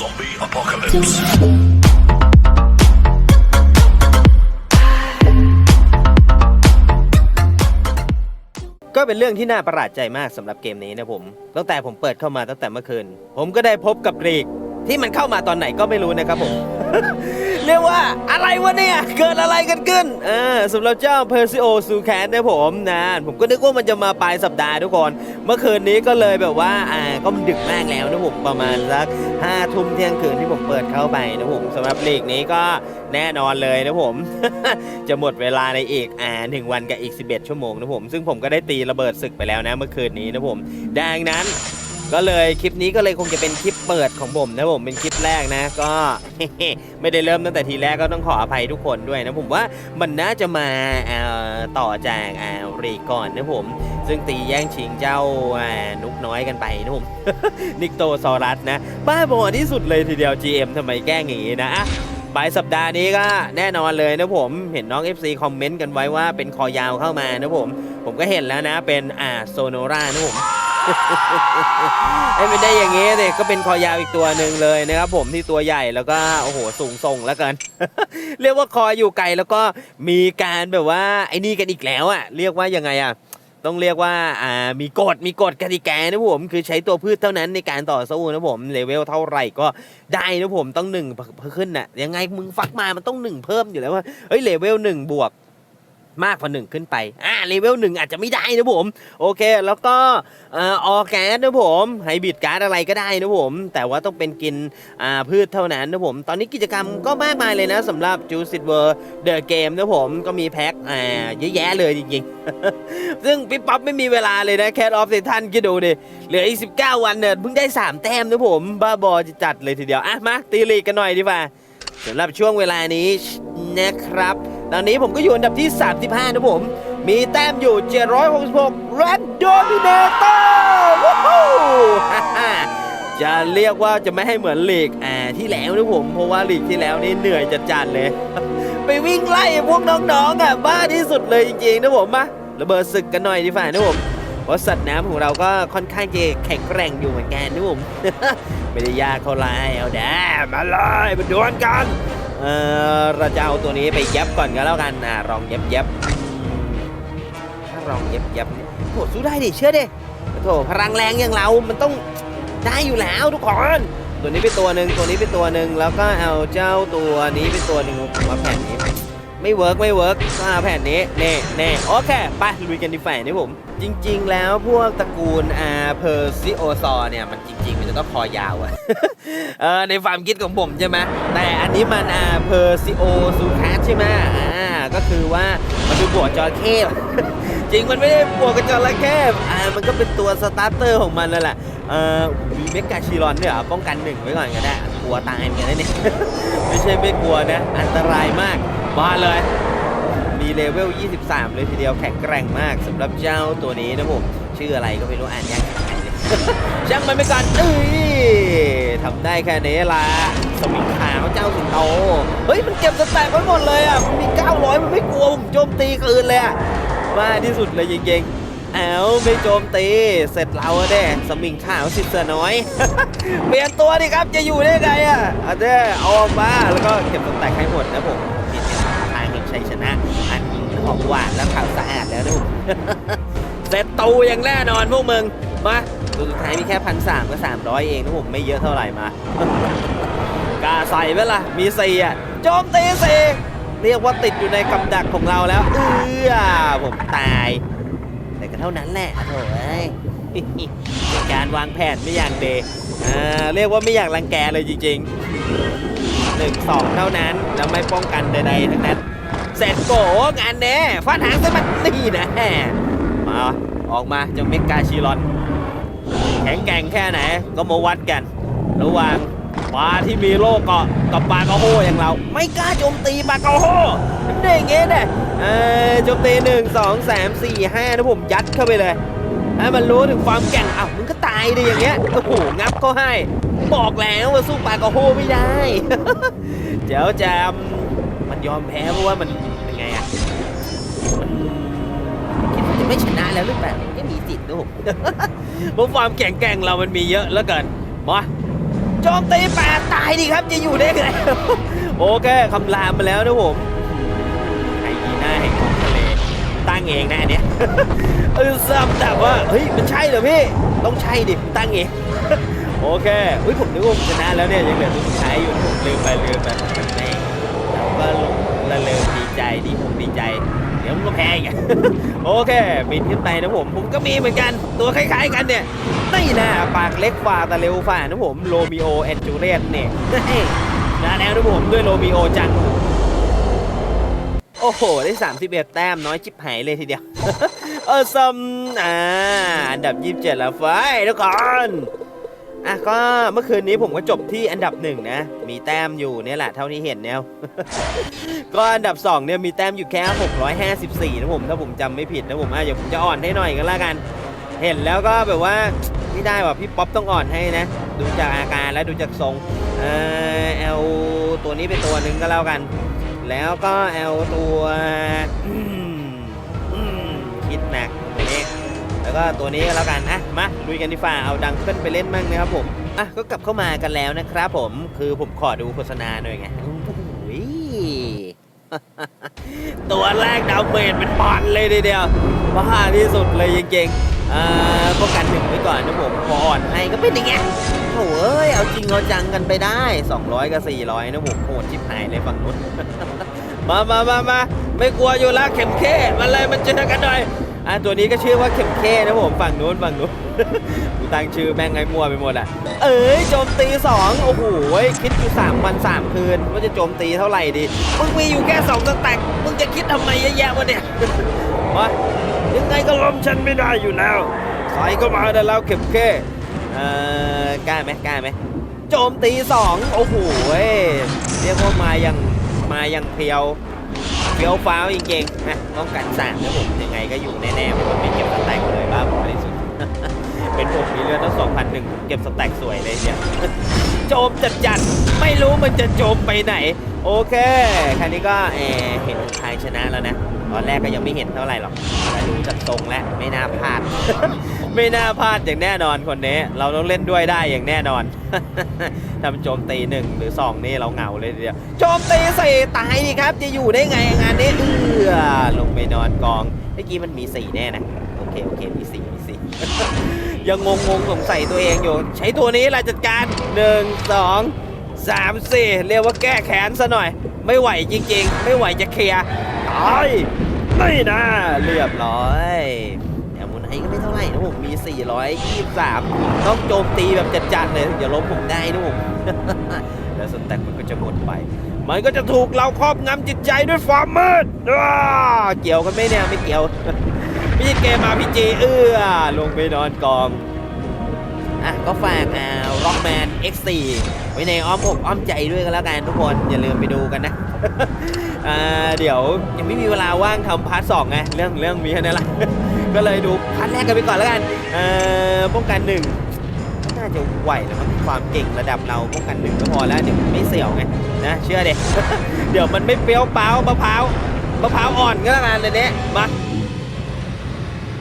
Zombie apocalypse. ก็เป็นเรื่องที่น่าประหลาดใจมากสำหรับเกมนี้นะผม ตั้งแต่ผมเปิดเข้ามาตั้งแต่เมื่อคืน ผมก็ได้พบกับรีกที่มันเข้ามาตอนไหนก็ไม่รู้นะครับผม เรียกว่าอะไรวะเนี่ยเกิดอะไรกันขึ้นเออสำหรับเจ้าเพอร์ซิโอซูแคนนะผมนะผมก็นึกว่ามันจะมาปลายสัปดาห์ทุกคน เมื่อคืนนี้ก็เลยแบบว่าอ่าก็มันดึกมากแล้วนะผมประมาณสักห้าทุ่มเที่ยงคืนที่ผมเปิดเข้าไปนะผมสำหรับลีกนี้ก็แน่นอนเลยนะผม จะหมดเวลาในอีกอ่าหนึ่งวันกับอีก 11 ชั่วโมงนะผม ซึ่งผมก็ได้ตีระเบิดศึกไปแล้วนะเมื่อคืนนี้นะผม ดังนั้น ก็เลยคลิปนี้ก็เลยคงจะเป็นคลิปเปิดของผมนะผมเป็นคลิปแรกนะ ก็ไม่ได้เริ่มตั้งแต่ทีแรกก็ต้องขออภัยทุกคนด้วยนะผมว่ามันน่าจะมาต่อจากอ่ารีก่อนนะผม ซึ่งตีแย่งชิงเจ้านุกน้อยกันไปนะผมนิกโตซอรัสนะ บ้าบอที่สุดเลยทีเดียว GM ทำไมแกล้งอย่างนี้นะอะปลายสัปดาห์นี้ก็แน่นอนเลยนะผมเห็นน้อง FC คอมเมนต์กันไว้ว่าเป็นคอยาวเข้ามานะผม ผมก็เห็นแล้วนะเป็นอ่าโซโนรานะผม ไอ้ไม่ได้อย่างงี้เลยก็เป็นคอยาวอีกตัวหนึ่งเลยนะครับผมที่ตัวใหญ่แล้วก็โอ้โหสูงส่งแล้วกัน เรียกว่าคอยอยู่ไกลแล้วก็มีการแบบว่าไอ้นี่กันอีกแล้วอะ เรียกว่ายังไงอะต้องเรียกว่าอ่ามีกฎมีกฎกติกานะผมคือใช้ตัวพืชเท่านั้นในการต่อสู้นะผมเลเวลเท่าไหร่ก็ได้นะผมต้องหนึ่งขึ้นน่ะยังไงมึงฟักมามันต้องหนึ่งเพิ่มอยู่แล้วว่าเฮ้ยเลเวลหนึ่งบวก มากกว่าหนึ่งขึ้นไป อ่าเลเวลหนึ่งอาจจะไม่ได้นะผม โอเค แล้วก็ออแกสนะผมไฮบริดการ์ดอะไรก็ได้นะผม แต่ว่าต้องเป็นกินอ่าพืชเท่านั้นนะผม ตอนนี้กิจกรรมก็มากมายเลยนะสำหรับ Juice It World The Game นะผม ก็มีแพ็คอ่าเยอะแยะเลยจริงๆ ซึ่งพี่ป๊อปไม่มีเวลาเลยนะ Cat of Titan คิดดูดิเหลืออีก19วันเนี่ยเพิ่งได้3แต้มนะผม บ้าบอจะจัดเลยทีเดียวอะมาตีลีกกันหน่อยดีกว่าสำหรับช่วงเวลานี้นะครับ ตอนนี้ผมก็อยู่อันดับที่ 35 นะผม มีแต้มอยู่ 766 Red Dominator วู้ฮู้ฮ่าฮ่าจะเรียกว่าจะไม่ให้เหมือนลีกอ่าที่แล้วนะผม เพราะว่าลีกที่แล้วนี่เหนื่อยจัดจัดๆเลย ไปวิ่งไล่พวกน้องๆอะบ้าที่สุดเลยจริงๆนะผมมาระเบิดศึกกันหน่อยดีฝ่านะผมเพราะสัตว์น้ำของเราก็ค่อนข้างจะแข็งแกร่งอยู่เหมือนกันนะผม ไม่ได้ยากเท่าไหรเอาแดมาเลยมาดวลกัน เออเราจะเอาตัวนี้ไปเย็บก่อนก็แล้วกันอ่าลองเย็บเย็บถ้าลองเย็บเย็บโหสู้ได้ดิเชื่อดิโถพลังแรงอย่างเรา มันต้องได้อยู่แล้วทุกคนตัวนี้เป็นตัวหนึ่งตัวนี้เป็นตัวหนึ่งแล้วก็เอาเจ้าตัวนี้เป็นตัวหนึ่งมาแผ่นนี้ ไม่เวิร์กไม่เวิร์กก็เอาแผ่นนี้เน่เน่โอเคไปลุยกันดีฝ่านี่ผม จริง ๆ แล้วพวกตระกูลอาเพอร์ซิโอซอเนี่ยมันจริงๆมัน จะต้องคอยาวอะเออในความคิดของผมใช่ไหมแต่อันนี้มันอาเพอร์ซิโอซูคัสใช่ไหมอ่าก็คือว่ามันเป็นบวจระเข้จริงมันไม่ได้บวกกับจระเข้อ่ามันก็เป็นตัวสตาร์เตอร์ของมันนั่นแหละเออมีเมกาชิรอนด้วยป้องกันหนึ่งไว้ก่อนก็ได้กลัวตายเหมือนกันนะเนี่ยไม่ใช่ไม่กลัวนะ อันตรายมากมาเลย มีเลเวล 23 เลยทีเดียวแข็งแกร่งมากสำหรับเจ้าตัวนี้นะผม ชื่ออะไรก็ไม่รู้อ่านยาก ช่างมันไปก่อนเอ้ยทำได้แค่นี้ละสมิงขาวเจ้าสิงโต เฮ้ย มันเก็บสแต็กไว้หมดเลยอะมันมี 900 มันไม่กลัวผมโจมตีคืนเลยอะว่าที่สุดเลยจริงๆเอาไม่โจมตี เสร็จเราเด้สมิงขาวสิเสือน้อย เปลี่ยนตัวดิครับจะอยู่ได้ไงอะเอาเด้เอาออกมาแล้วก็เก็บสแต็กให้หมดนะผมมีเป็นทางแห่งชัยชนะ อันหอมหวานและขาวสะอาดแล้วนะผมเสร็จตูอย่างแน่นอนพวกมึงมา ตัวสุดท้ายมีแค่พันสามก็สามร้อยเองนะผมไม่เยอะเท่าไหร่มากล้าใส่ไหมล่ะ มีสี่อะโจมตีสี่เรียกว่าติดอยู่ในกำดักของเราแล้ว เออผมตาย แต่ก็เท่านั้นแหละโถ่เอ้ยเป็นการวางแผนไม่อย่างเดเรียกว่าไม่อยากรังแกเลยจริงๆหนึ่งสองเท่านั้นแล้วไม่ป้องกันใดๆทั้งนั้นเสร็จโกงานแน่ฟาดหางซะมันนี่นะมาออกมาจ้าเมกาชิรอน แข็งแกร่งแค่ไหน ก็มาวัดกัน ระหว่างปลาที่มีโลกเกาะกับปลากระโฮอย่างเรา ไม่กล้าโจมตีปลากระโฮได้ไงเนี่ยเออโจมตีหนึ่งสองสามสี่ห้านะผมยัดเข้าไปเลยให้มันรู้ถึงความแก่งอ้าวมึงก็ตายดิอย่างเงี้ยโอ้โหงับเขาให้ บอกแล้วว่าสู้ปลากระโฮไม่ได้ เจ้าแจมมันยอมแพ้เพราะว่ามันเป็นไงอะมันคิดว่าจะไม่ชนะแล้วหรือเปล่าไม่มีสิทธิ์นะผม เพราะความแข็งแกร่งเรามันมีเยอะแล้วเกินมาโจมตีแปดตายดิครับจะอยู่ได้ไงโอเคคำรามมาแล้วนะผมไฮยีน่าแห่งท้องทะเลตั้งเองนะอันเนี้ยเออซ้ำแต่ว่าเฮ้ยมันใช่เหรอพี่ต้องใช่ดิตั้งเองโอเคเฮ้ยผมนึกว่าผมชนะแล้วเนี่ยยังเหลือตัวสุดท้ายอยู่ผมลืมไปลืมไปแม่งเราก็หลงละเลงดีใจดีผมดีใจ ยวมันก็แพ้อีกโอเคบินขึ้นไปนะผมผมก็มีเหมือนกันตัวคล้ายๆกันเนี่ยนี่นะปากเล็กฝ่าแต่เร็วฝ่านะผมโรมิโอแอนจูเลียตเนี่ยนะแล้วนะผมด้วยโรมิโอจังโอ้โห ได้ 31 แต้มน้อยจิบหายเลยทีเดียว เออซัมอ่า อันดับ 27 แล้วไฟทุกคน อะก็เมื่อคืนนี้ผมก็จบที่อันดับหนึ่งนะ มีแต้มอยู่เนี่ยแหละเท่าที่เห็นเนี่ยก็อันดับ 2 เนี่ยมีแต้มอยู่แค่ 654 นะผมถ้าผมจำไม่ผิดนะผมอะเดี๋ยวผมจะอ่อนให้หน่อยก็แล้วกัน เห็นแล้วก็แบบว่าไม่ได้ว่ะพี่ป๊อปต้องอ่อนให้นะ ดูจากอาการและดูจากทรงเออเอาตัวนี้ไปตัวหนึ่งก็แล้วกัน แล้วก็เอาตัวอืมอืมคิดหนัก แล้วก็ตัวนี้ก็แล้วกันอะมาลุยกันดีฝ่าเอาดังขึ้นไปเล่นมั่งนะครับผมอะก็กลับเข้ามากันแล้วนะครับผมคือผมขอดูโฆษณาหน่อยไงโอ้โหตัวแรกดาวเมจเป็นปอนเลยทีเดียวบ้าที่สุดเลยจริงๆป้องกันหนึ่งไว้ก่อนนะผมพออ่อนให้ก็เป็นอย่างเงี้ยโถ่เอ้ยเอาจริงเอาจังกันไปได้ 200 กับ 400 นะผมโหดชิบหายเลยฝั่งนู้นมามามามาไม่กลัวอยู่ล้วเข็มเข้มาเลยมันเจอกันหน่อย อ่าตัวนี้ก็ชื่อว่าเข็มเข้นะผมฝั่งนู้นฝั่งนู้น กูตั้งชื่อแม่งไงมั่วไปหมดอะ เอ้ยโจมตีสองโอ้โหคิดอยู่สามวันสามคืนว่าจะโจมตีเท่าไหร่ดีมึงมีอยู่แค่สองสแต็กมึงจะคิดทำไมเยอะแยะวะเนี่ยมายังไงก็ล้มฉันไม่ได้อยู่แล้วใส่ก็มาได้แล้วเข็มเข้เอ่อกล้าไหมกล้าไหมโจมตีสองโอ้โหเรียกว่ามาอย่างมาอย่างเพียว เพียวฟ้าวจริงๆนะต้องกันสามนะผมยังไงก็อยู่แน่ๆผมไม่เก็บสแต็กเลยบ้าบอที่สุด เป็นผมมีเรือตั้งสองพันหนึ่งเก็บสแต็กสวยเลยเนี่ยโจมจัดจัดๆไม่รู้มันจะโจมไปไหน โอเคคราวนี้ก็เอเห็นใครชนะแล้วนะ ตอนแรกก็ยังไม่เห็นเท่าไหร่หรอกแต่ดูจากทรงแล้วไม่น่าพลาด ไม่น่าพลาดอย่างแน่นอนคนนี้ เราต้องเล่นด้วยได้อย่างแน่นอนถ้ามันโจมตีหนึ่งหรือสองนี่เราเหงาเลยทีเดียวโจมตีสี่ตายดิครับจะอยู่ได้ไงงานนี้เออลงไปนอนกองเมื่อกี้มันมีสี่แน่นะโอเคโอเคมีสี่มีสี่ยังงงงสงสัยตัวเองอยู่ ใช้ตัวนี้แหละจัดการหนึ่งสองสามสี่เรียกว่าแก้แค้นซะหน่อย ไม่ไหวจริงๆ ไม่ไหวจะเคลียร์ตาย ไม่นะเรียบร้อยแต่มูลไนก็ไม่เท่าไหร่นะผมมี 423 ต้องโจมตีแบบจัดๆเลยอย่าล้มผมได้นะผมแล้วสแต็กมันก็จะหมดไป มันก็จะถูกเราครอบงำจิตใจด้วยความมืดอ้าเกี่ยวกันไหมเนี่ยไม่เกี่ยวไม่เกมมาพี่จีเอื้อลงไปนอนกองอะก็ฝากอ่า Rockman X4 ไว้ในอ้อมอกอ้อมใจด้วยกันแล้วกันทุกคน อย่าลืมไปดูกันนะ อ่าเดี๋ยวยังไม่มีเวลาว่างทำพาร์ทสองไงเรื่องเรื่องมีแค่นั้นแหละ ก็เลยดูพาร์ทแรกกันไปก่อนแล้วกันเอ่อป้องกันหนึ่งน่าจะไหวแล้วมั้งความเก่งระดับเราป้องกันหนึ่งก็พอแล้วเดี๋ยวมันไม่เสี่ยวไงนะเชื่อเด็เดี๋ยวมันไม่เปรี้ยวเป้ามะพร้าวมะพร้าวอ่อนก็แล้วกันเลยเนี้ยมา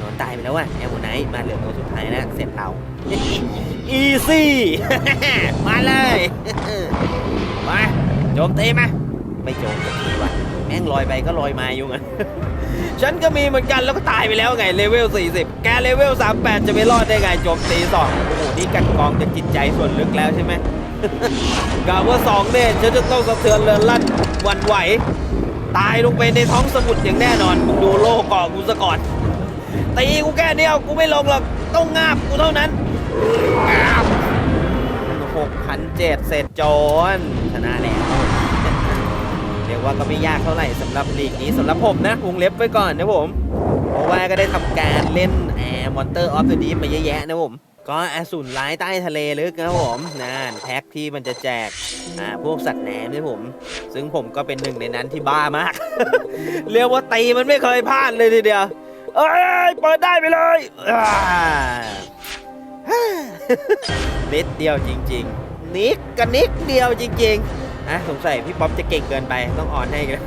นอนตายไปแล้วว่ะแอมโมไนท์มาเหลือตัวสุดท้ายแล้วเสร็จเราอีซี่ มาเลย มาโจมตีมา ไม่โจมสักทีว่ะแม่งลอยไปก็ลอยมาอยู่งั้นฉันก็มีเหมือนกันแล้วก็ตายไปแล้วไงเลเวล 40 แกเลเวล 38 จะไม่รอดได้ไงโจมตีสองโอ้โหนี่กันกองจะจิตใจส่วนลึกแล้วใช่ไหมกล่าวว่าสองเนี่ยฉันจะต้องสะเทือนเรือนลั่นวันไหว ตายลงไปในท้องสมุทรอย่างแน่นอนมึงดูโลกเกาะกูซะก่อนตีกูแค่เดียวกูไม่ลงหรอกต้องงาบกูเท่านั้นหกพันเจ็ดเสร็จโจนชนะแล้ว เรียกว่าก็ไม่ยากเท่าไหร่สำหรับลีกนี้สำหรับผมนะวงเล็บไว้ก่อนนะผมเพราะว่าก็ได้ทำการเล่นแอร์มอนเตอร์ออฟเดอะดีมาเยอะแยะนะผมก็อสูรร้ายใต้ทะเลลึกนะผมนั่นแพ็คที่มันจะแจกอ่าพวกสัตว์แหนมนะผม ซึ่งผมก็เป็นหนึ่งในนั้นที่บ้ามาก เรียกว่าตีมันไม่เคยพลาดเลยทีเดียวเอ้ยเปิดได้ไปเลยนิดเดียวจริง ๆ นิดกับนิดเดียวจริง ๆ อะสงสัยพี่ป๊อปจะเก่งเกินไปต้องอ่อนให้กัน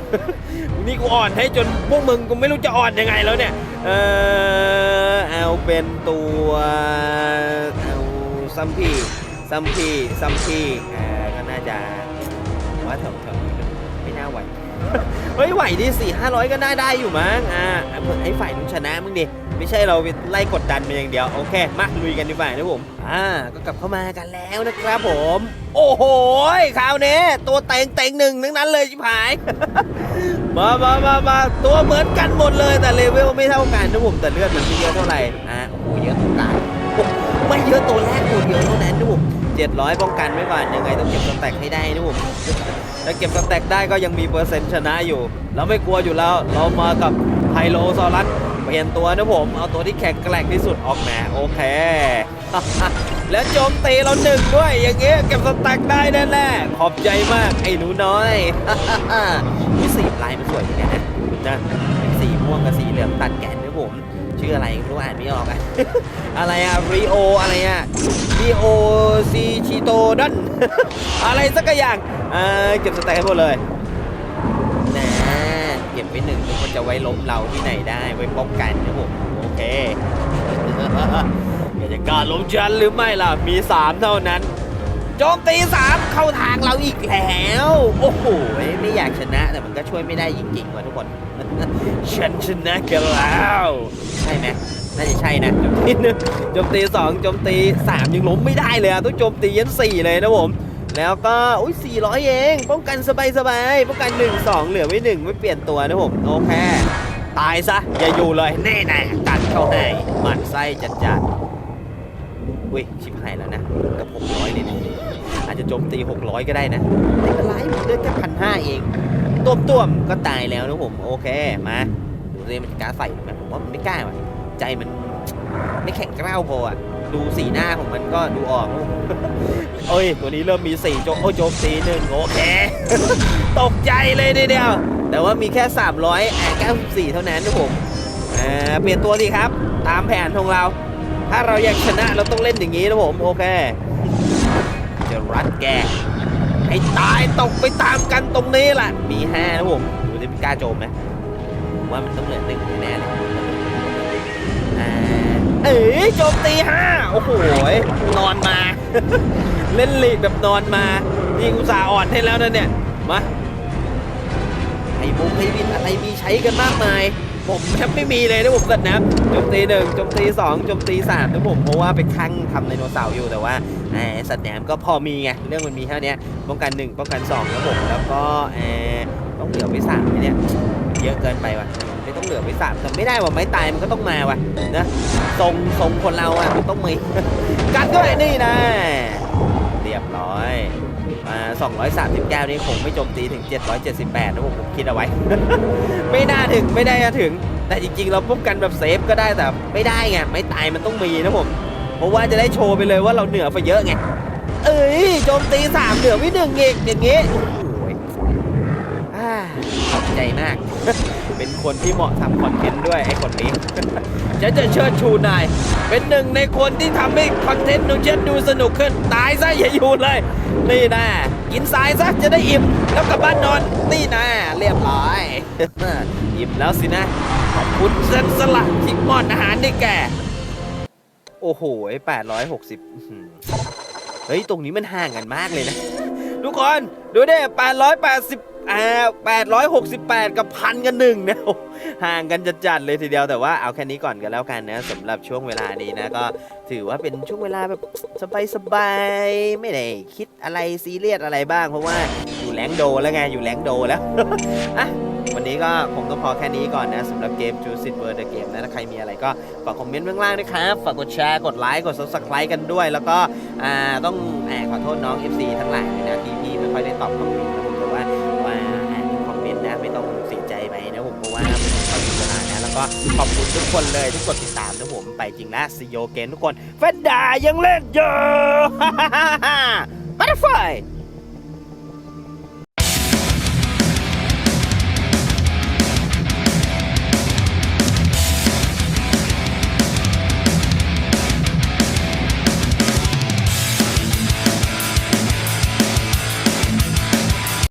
นี่กูอ่อนให้จนพวกมึงกูไม่รู้จะอ่อนยังไงแล้วเนี่ย เออเอาเป็นตัวเอาซัมพีซัมพีซัมพีอ่าก็น่าจะมว่าแถวแถมไม่น่าไหว เฮ้ยไหวดิสี่ห้าร้อยก็น่าได้อยู่มั้งอ่าไอ้ฝ่ายนู้นชนะมึงดิ ไม่ใช่เราไล่กดดันมันอย่างเดียวโอเคมาลุยกันดีกว่านะผมอ่าก็กลับเข้ามากันแล้วนะครับผม โอ้โหคราวนี้ตัวเต็งเต็งหนึ่งทั้งนั้นเลยชิบหายมามามามาตัวเหมือนกันหมดเลยแต่เลเวลไม่เท่ากันนะผมแต่เลือดมันไม่เยอะเท่าไหร่อ่าโอ้โหเยอะตรงกลางไม่เยอะตัวแรกตัวเดียวเท่านั้นนะผมเจ็ดร้อยป้องกันไว้ก่อนยังไงต้องเก็บสแต็กให้ได้นะผมถ้าเก็บสแต็กได้ก็ยังมีเปอร์เซ็นต์ชนะอยู่ เราไม่กลัวอยู่แล้ว เรามากับไฮโลซอรัส เปลี่ยนตัวนะผม เอาตัวที่แข็งแกร่งที่สุดออกมาโอเค แล้วโจมตีเราหนึ่งด้วย อย่างเงี้ยเก็บสแต็กได้แน่ๆขอบใจมากไอ้หนูน้อยมีสีลายมันสวยเหมือนกันนะนะเป็นสีม่วงกับสีเหลืองตัดแกนนะผม ชื่ออะไรรู้อ่านไม่ออกอะอะไรอะรีโออะไรอะรีโอซีชิโตดันอะไรสักอย่างเก็บสแต็กให้หมดเลย บไปหนึ่งทุกคนจะไว้ล้มเราที่ไหนได้ ไว้ป้องกันนะผมโอเคอยากจะกล้าล้มฉันหรือไม่ล่ะ มีสามเท่านั้น โจมตีสามเข้าทางเราอีกแล้ว โอ้โห ไม่อยากชนะแต่มันก็ช่วยไม่ได้จริงๆว่ะทุกคน ฉันชนะกันแล้วใช่ไหมน่าจะใช่นะโจมตีหนึ่งโจมตีสองโจมตีสามยังล้มไม่ได้เลยอะต้องโจมตียันสี่เลยนะผม แล้วก็อุ้ย400 เอง ป้องกันสบายๆป้องกัน 1 2 เหลือไว้หนึ่งไม่เปลี่ยนตัวนะผม โอเค ตายซะ อย่าอยู่เลย แน่น่กัดเข้าให้มันไส้จัดจัดๆอุ้ย ชิบหายแล้วนะ กับ 600นี่นะอาจจะโจมตี 600 ก็ได้นะไม่เป็นไรมันเลือดแค่พันห้าเองต้วมต้วมก็ตายแล้วนะผม โอเค มาดูสิมันจะกล้าใส่ไหมผมว่ามันไม่กล้าว่ะใจมันไม่แข็งกร้าวพออะ ดูสีหน้าของมันก็ดูออกโอ้ย ตัวนี้เริ่มมี4โจโอ้โจมตีหนึ่งโอเค ตกใจเลยทีเดียว แต่ว่ามีแค่300อ่า94 เท่านั้นนะผมอ่าเปลี่ยนตัวดีครับ ตามแผนของเรา ถ้าเราอยากชนะเราต้องเล่นอย่างนี้นะผม โอเค จะรัดแก ให้ตายตกไปตามกันตรงนี้แหละมี5นะผมดูดิมันกล้าโจมไหมว่ามันต้องเหลือหนึ่งแน่เลย เอ๋ยโจมตีห้าโอ้โหนอนมา เล่นลีกแบบนอนมายิงอุตสาอ่อนให้แล้วนะเนี่ยมาไอ้บุ้งไอ้บินอะไรมีใช้กันมากมาย ผมแทบไม่มีเลยนะผมสัตว์น้ำโจมตีหนึ่งโจมตีสองโจมตีสามนะผมเพราะว่าไปคั่งทำไดโนเสาร์อยู่แต่ว่าไอ้สัตว์น้ำก็พอมีไงเรื่องมันมีเท่านี้ป้องกันหนึ่งป้องกันสองนะผมแล้วก็เออต้องเหลือไว้สามเนี่ยเยอะเกินไปว่ะ ต้องเหลือไว้สามแต่ไม่ได้ว่ะไม้ตายมันก็ต้องมาว่ะนะทรงทรงคนเราอะมันต้องมีกันด้วยนี่นะเรียบร้อยมา239 นี่คงไม่โจมตีถึง 778 นะผมผมคิดเอาไว้ ไม่น่าถึงไม่ได้จะถึง แต่จริงๆ เราป้องกันแบบเซฟก็ได้แต่ไม่ได้ไงไม่ตายมันต้องมีนะผมเพราะว่าจะได้โชว์ไปเลยว่าเราเหนือกว่าเยอะไงเอ้ยโจมตี 3 เหนือวิหนึ่งอีกอย่างงี้โอ้ยอ่าขอบใจมาก เป็นคนที่เหมาะทำคอนเทนต์ด้วยไอ้คนนี้ฉันจะเชิดชูนาย เป็นหนึ่งในคนที่ทำให้คอนเทนต์ของฉันดูสนุกขึ้น ตายซะอย่าอยู่เลย นี่นะกินทรายซะจะได้อิ่มแล้วกลับบ้านนอน นี่นะเรียบร้อย อิ่มแล้วสินะ ขอบคุณเซนสละที่มอนอาหารได้แก่ โอ้โห860อื้อยหือเฮ้ย ตรงนี้มันห่างกันมากเลยนะ ทุกคน ดูดิ880อ่า868กับพันกันหนึ่งเนะโอ้ห่างกันจัดๆเลยทีเดียวแต่ว่าเอาแค่นี้ก่อนกันแล้วกันนะสำหรับช่วงเวลานี้นะก็ถือว่าเป็นช่วงเวลาแบบสบายๆไม่ได้คิดอะไรซีเรียสอะไรบ้าง เพราะว่าอยู่แหลงโดแล้วไงอยู่แหลงโดแล้วอะวันนี้ก็คงต้องพอแค่นี้ก่อนนะสำหรับเกม Choose It Word the Game นะถ้าใครมีอะไรก็ฝากคอมเมนต์ข้างล่างนะครับ ฝากกดแชร์ กดไลค์ กด Subscribe กันด้วย แล้วก็ต้องแอบขอโทษน้อง FC ทั้งหลายด้วยนะที่พี่ไม่ค่อยได้ตอบคอมเมนต์ ก็ขอบคุณทุกคนเลยที่กดติดตามนะผมไปจริงนะซีโยเกนทุกคนแฟนด่ายังเล่นอยู่บัตเตอร์ไฟ